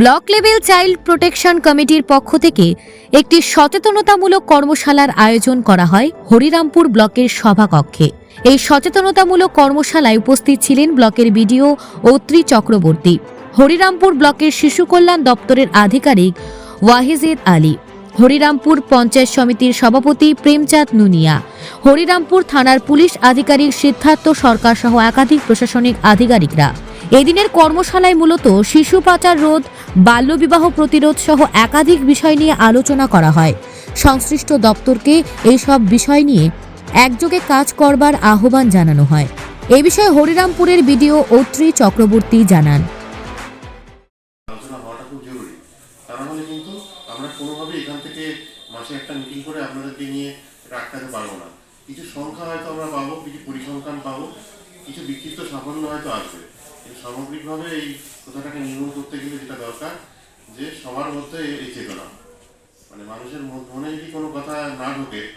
Block level child protection কমিটির পক্ষ থেকে একটি সচেতনতামূলক কর্মশালার আয়োজন করা হয় হরিরামপুর ব্লকের সভাকক্ষে। এই সচেতনতামূলক কর্মশালায় উপস্থিত ছিলেন ব্লকের বিডিও ঐত্রী চক্রবর্তী, হরিরামপুর ব্লকের শিশু কল্যাণ দপ্তরের আধিকারিক ওয়াহিজেদ আলী, হরিরামপুর পঞ্চায়েত সমিতির সভাপতি প্রেমচাঁদ নুনিয়া, হরিরামপুর থানার পুলিশ আধিকারিক সিদ্ধার্থ সরকার সহ একাধিক প্রশাসনিক আধিকারিকরা। এদিনের কর্মশালায় মূলত শিশু পাচার রোধ, বাল্যবিবাহ প্রতিরোধ সহ একাধিক বিষয় নিয়ে আলোচনা করা হয়। সংশ্লিষ্ট দপ্তরকে এইসব বিষয় নিয়ে একযোগে কাজ করবার আহ্বান জানানো হয়। এ বিষয়ে হরিরামপুরের বিডিও ঐত্রী চক্রবর্তী জানান। আলোচনা হওয়াটা খুব জরুরি। তা না হলে কিন্তু আমরা কোনোভাবে এখান থেকে মাসে একটা মিটিং করে আপনাদেরকে নিয়ে এটা পারব না। কিছু সংখ্যা হয়তো আমরা পাবো, কিছু পরিসংখ্যান পাবো, কিছু বিক্ষিপ্ত সাফল্য হয়তো আসবে। সামগ্রিকভাবে এই কথাটাকে নির্মূল করতে গেলে যেটা দরকার, যে সবার মধ্যে এই চেতনা। মানে মানুষের মন- যদি কোনো কথা না ঢোকে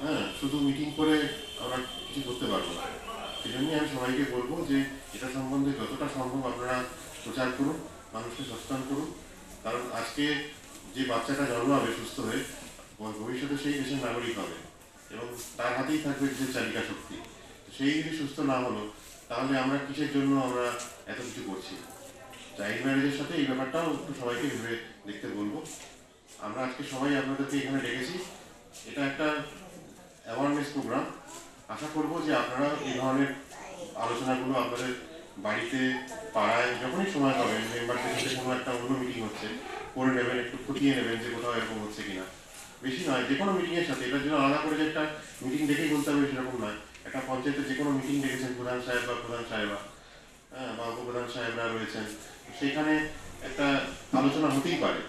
হ্যাঁ শুধু মিটিং করে আমরা কিছু করতে পারব না। সেই জন্যই আমি সবাইকে বলব যে এটা সম্বন্ধে যতটা সম্ভব আপনারা প্রচার করুন, মানুষকে সচেতন করুন। কারণ আজকে যে বাচ্চাটা জন্মাবে সুস্থ হয়ে, ভবিষ্যতে সেই দেশের নাগরিক হবে এবং তার হাতেই থাকবে দেশের চালিকা শক্তি। সেই যদি সুস্থ না হলো তাহলে আমরা কিসের জন্য আমরা এত কিছু করছি? চাইল্ড ম্যারেজের সাথে এই ব্যাপারটাও একটু সবাইকে ভেবে দেখতে বলব। আমরা আজকে সবাই আপনাদেরকে এখানে ডেকেছি। এটা একটা অ্যাওয়ারনেস প্রোগ্রাম আশা করব যে আপনারা এই ধরনের আলোচনাগুলো আপনাদের বাড়িতে, পাড়ায় যখনই সময় পাবেন মেম্বারদের সাথে কোনো একটা অন্য মিটিং হচ্ছে, করে নেবেন, একটু খতিয়ে নেবেন যে কোথাও এরকম হচ্ছে কিনা। বেশি নয় যে কোনো মিটিংয়ের সাথে। এটার জন্য আলাদা করে যে একটা মিটিং ডেকেই বলতে হবে সেরকম নয়। একটা পঞ্চায়েতে যে কোনো মিটিং ডেকেছেন প্রধান সাহেব বা প্রধান সাহেবা হ্যাঁ বা উপপ্রধান সাহেবরা রয়েছেন সেখানে একটা আলোচনা হতেই পারে।